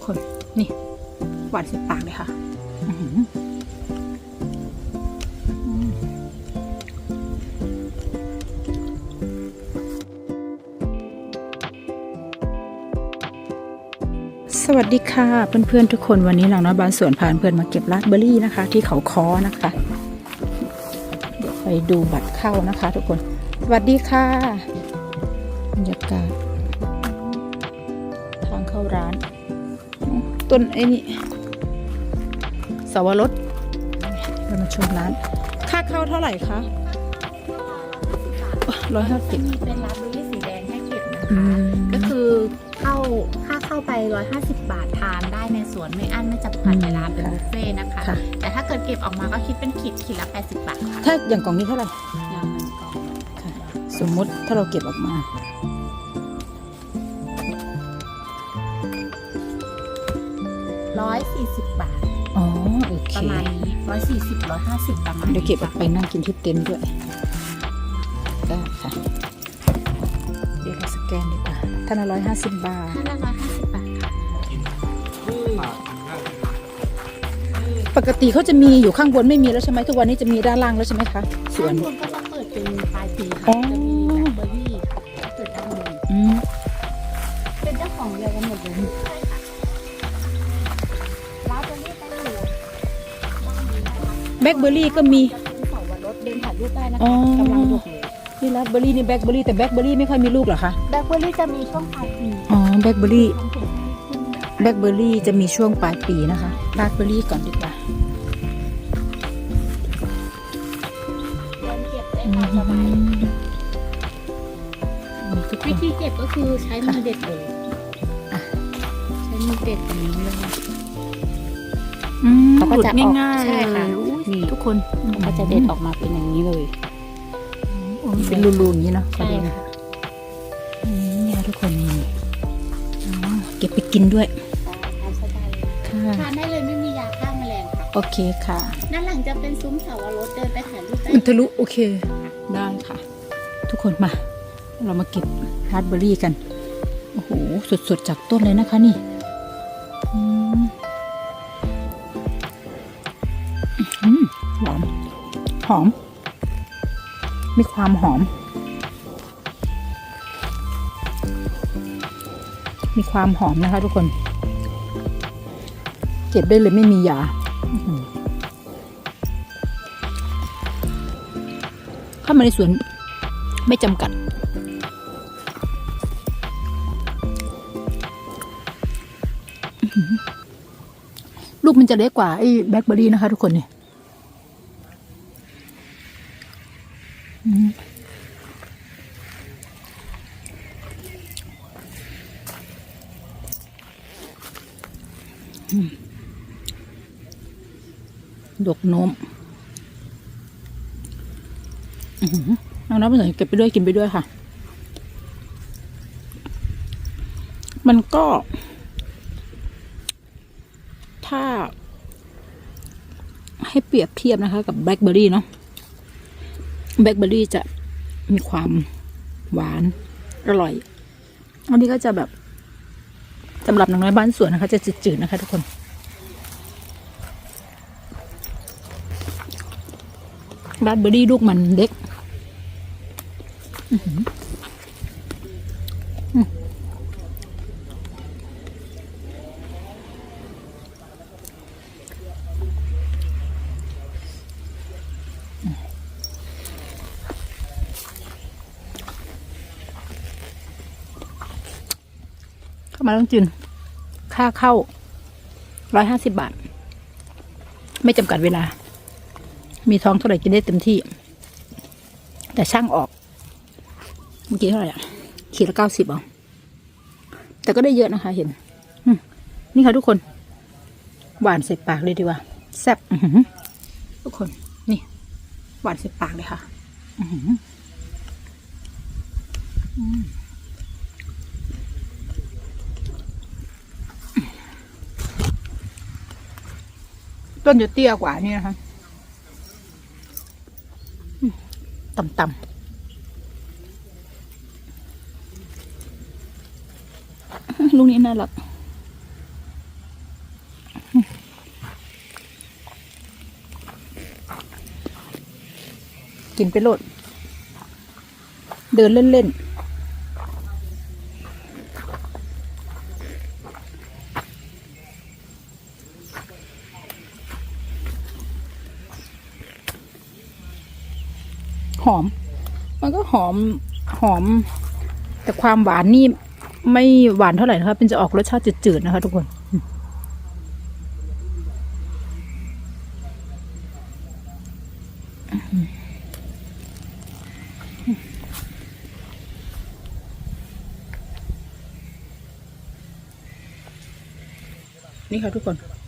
กคน นี่ หวานเสียปากเลยค่ะสวัสดีค่ะเพื่อนๆทุกคนวันนี้นางน้อยบานสวนพานเพื่อนมาเก็บราสเบอร์รี่นะคะ ที่เขาคอนะคะ เดี๋ยวไปดูบัตรเข้านะคะ ทุกคน สวัสดีค่ะบรรยากาศทางเข้าร้าน ต้นไอ้นี่สวรสเรามาชมร้าน ค่าเข้าเท่าไหร่คะร้อยห้าสิจะบมีเป็นรับเบอร์รี่สีแดงให้เก็บนะอืคะมก็คือเข้าค่าเข้าไป 150 บาททานได้ในสวนไม่อั้นไม่จำกัดเวลาเป็นบุฟเฟ่ต์นะคะค่ะแต่ถ้าเกิดเก็บออกมาก็คิดเป็นขีดขีดละ 80 บาทค่ะถ้าอย่างกล่องนี้เท่าไหร่อย่างหนึ่งกล่องค่ะสมมุติถ้าเราเก็บออกมา 140 บาท อ๋อโอเคประมาณนี้140 150ประมาณนี้เดี๋ยวเก็บออกไปนั่งกินที่เต็นท์ด้วยได้ค่ะ เดี๋ยวเราสแกนดีกว่าท่านละร้อยห้าสิบบาทถ้าละ150บาทค่ะปกติเขาจะมีอยู่ข้างบนไม่มีแล้วใช่ไหมทุกวันนี้จะมีด้านล่างแล้วใช่ไหมคะสวนด้านบนก็จะเปิดเป็นปลายปีอ๋ค่ะอจะมีแบล็คเบอร์รี่ค่ะเปิดด้านบนอืมเป็นเจ้าของเดียวกันหมดเลยใช่ค่ะ ล็คเบอร์รี่ก็มีจะเป็นเสาวรสเดินถ่ายรูปได้นะอ๋อคะกำลังดกเลยนี่แล้วเบอร์รี่นี่แบล็คเบอร์รี่แต่แบล็คเบอร์รี่ไม่ค่อยมีลูกเหรอคะแบล็คเบอร์รี่จะมีช่วงปลายปีอ๋อแบล็คเบอร์รี่ทำผลขึ้นแบล็คเบอร์รี่จะมีช่วงปลายปีนะคะราสเบอร์รี่ก่อนดีกว่าเดินเก็บได้อืตามสบายมนี่ทุกควินธีเก็บก็คือใช้มือเด็ดเลยอะใช้มือเด็ดแบบนี้เลยอืม เขาก็หลุดจะออกง่ายๆใช่ค่ะเลยอุ๊ยนี่ทุกคนเขาก็จะเด็ดออกมาเป็นอย่างนี้เลยโอ้ยเป็นรูๆอย่างนี้เนาะใช่ขอดูหน่อยค่ะอืมเนี่ยทุกคนนี่อ๋อเก็บไปกินด้วยตามสบายเลยค่ะทานได้เลยไม่มียาฆ่าแมลงค่ะโอเคค่ะด้านหลังจะเป็นซุ้มเสาวรสเดินไปถ่ายรูปได้อุนทะลุโอเคได้ค่ะ ทุกคนมา เรามาเก็บราสเบอร์รี่กันโอ้โหสดๆจากต้นเลยนะคะนี่ หอม มีความหอม มีความหอมนะคะทุกคน เก็บได้เลยไม่มียาเข้ามาในสวนไม่จำกัดลูกมันจะเล็กกว่าไอ้แบล็คเบอร์รี่นะคะทุกคนเนี่ย ดกนมอือหือน้องน้ำไปใส่เก็บไปด้วยกินไปด้วยค่ะ มันก็ ถ้า ให้เปรียบเทียบนะคะ กับแบล็คเบอร์รี่เนาะแบล็คเบอร์รี่จะมีความหวานอร่อย อันนี้ก็จะแบบสำหรับน้องน้อยบ้านสวนนะคะ จะจืดๆนะคะทุกคน แบล็คเบอร์รี่ลูกมันเล็กเข้ามาต้องจืนค่าเข้าร้อยห้าสิบบาท ไม่จำกัดเวลา มีท้องเท่าไหร่กินได้เต็มที่ แต่ช่างออก เมื่อกี้เท่าไหร่อะขีดละเก้าสิบเอาแต่ก็ได้เยอะนะคะ เห็นนี่ค่ะทุกคน หวานใส่ปากเลยดีกว่า แซ่บทุกคน นี่ หวานใส่ปากเลยค่ะต้นจะเตี้ยกว่านี่นะคะ ต่ำๆลูกนี้น่ารักกินไปโหลด เดินเล่นๆ หอมหอม แต่ความหวานนี่ไม่หวานเท่าไหร่นะคะเป็นจะออกรสชาติจืดๆนะคะทุกคนนี่ค่ะทุกคน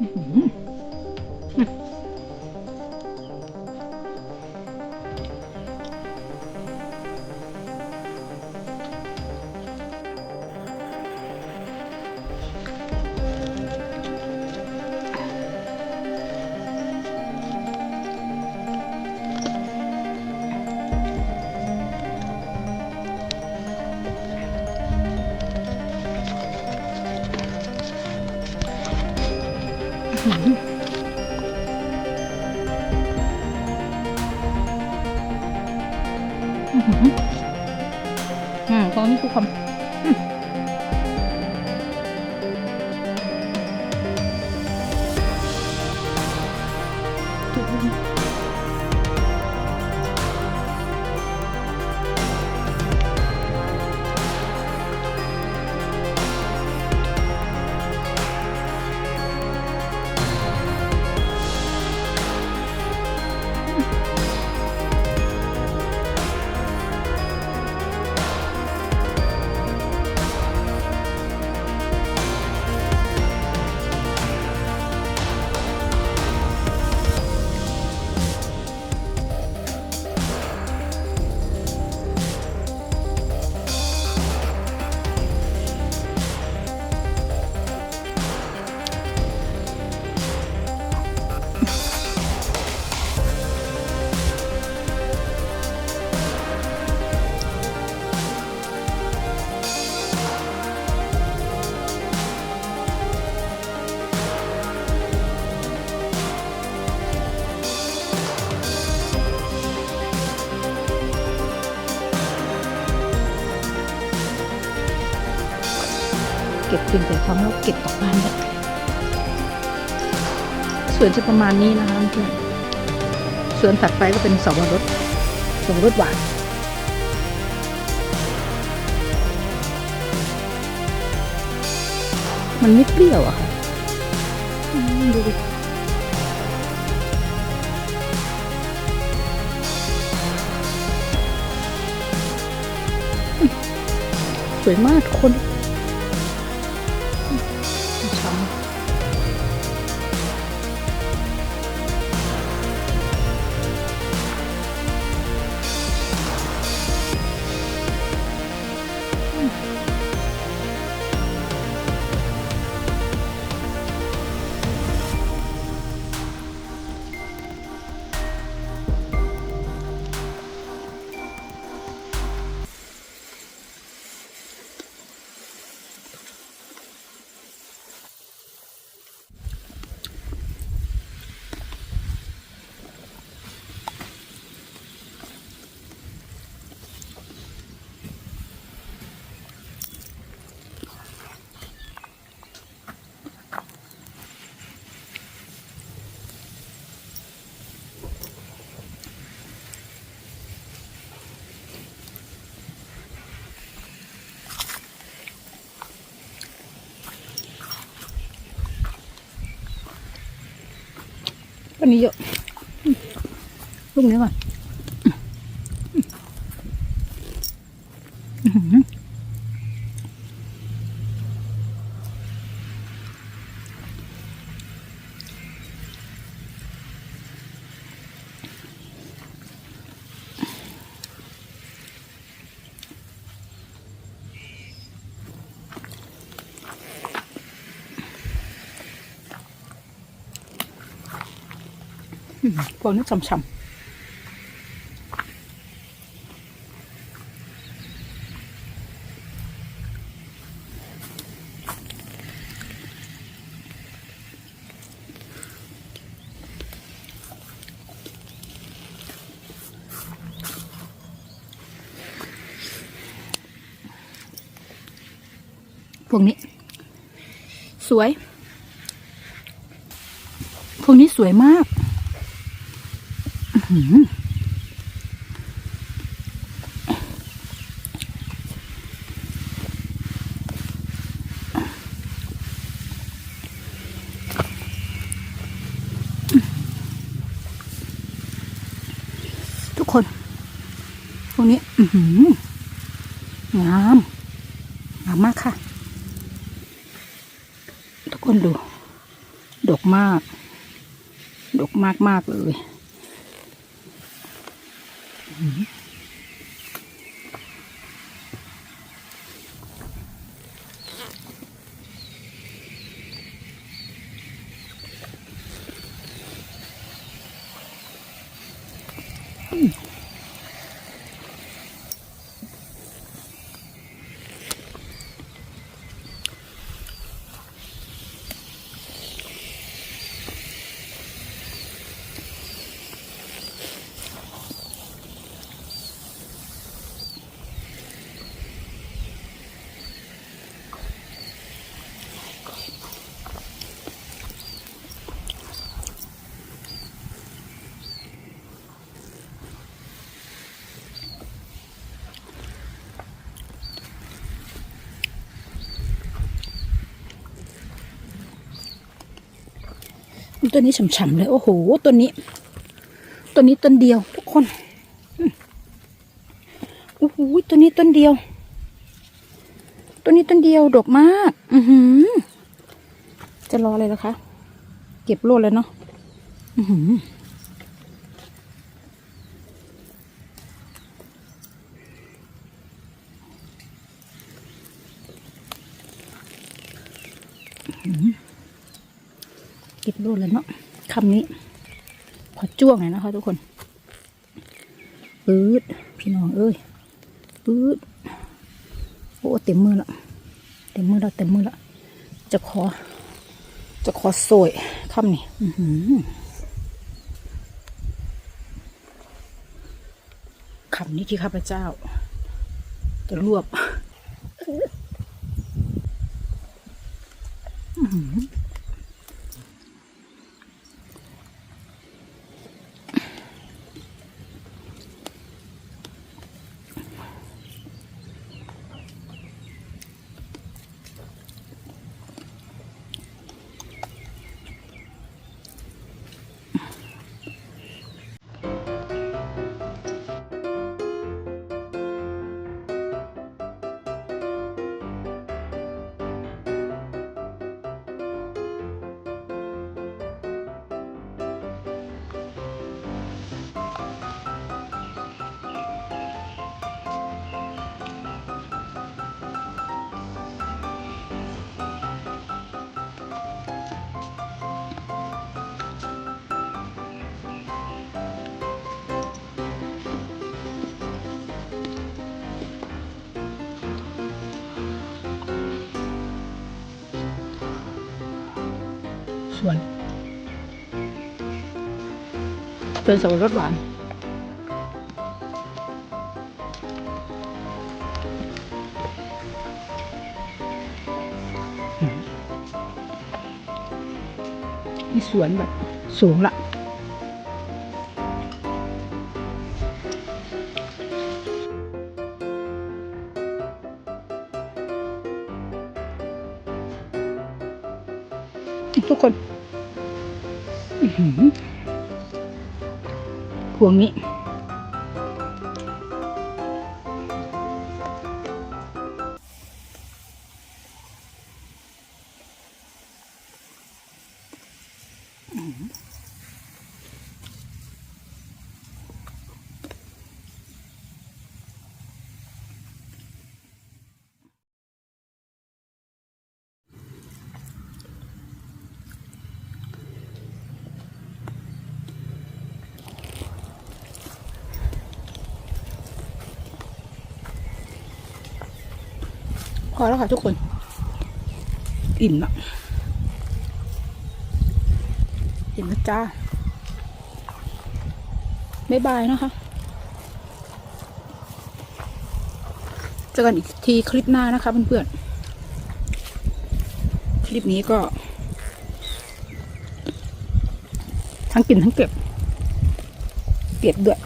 Mm-hmm. อืมตรงนี้คือความอืม ก็บเป็นแต่ความแล้เก็บกลับบ้านได้สวนจะประมาณนี้นะคะเพื่อนสวนถัดไปก็เป็นสวรสสวรสหวานมันไม่เปรี้ยวอะค่ะดูดิสวยมากทุกคน ช้ ต้นนี้เยอะอืมลูกนี้ก่อน พวกนี้ฉ่ำพวกนี้ สวย พวกนี้สวยมาก ทุกคนพวกนี้อือหืองามงามมากค่ะ ทุกคนดู ดกมาก ดกมากมากเลย ตัวนี้ฉ่ำๆเลย โอ้โห ตัวนี้ ตัวนี้ต้นเดียว ทุกคนโอ้โหตัวนี้ต้นเดียว ตัวนี้ต้นเดียวดกมาก อือหือ จะรอเลยเหรอคะ เก็บโลดเลยเนาะ อือหือ ก็บรูดแล้วเนาะคำนี้ขอจ้วงหน่ยนะคะทุกคนปื๊ดพี่น้องเอ้ยปื๊ดโอ้เต็มมือละเต็มมือล้วเต็มมือละจะขอ จะขอโสยคำนี้อือหือคำนี้ที่ข้าพเจ้า จะรวบ อื้อ สวน เป็นสับปะรดหวานมีสวนแบบสูงละ ทุกคนหือพวงนี้ พอแล้วค่ะทุกคน อิ่มละอิ่มแล้วจ้าบ๊ายบายนะคะเจอกันอีกทีคลิปหน้านะคะเพื่อนๆ คลิปนี้ก็ ทั้งกินทั้งเก็บ เก็บด้วย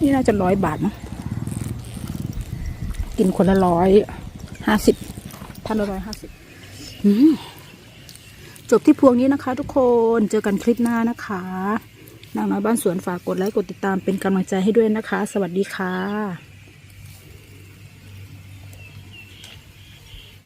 นี่น่าจะร้อยบาทมั้งกินคนละร้อย ห้าสิบท่านละร้อยห้าสิบจบที่พวงนี้นะคะ ทุกคนเจอกันคลิปหน้านะคะนางน้อยบ้านสวนฝากกดไลค์กดติดตามเป็นกำลังใจให้ด้วยนะคะ สวัสดีค่ะ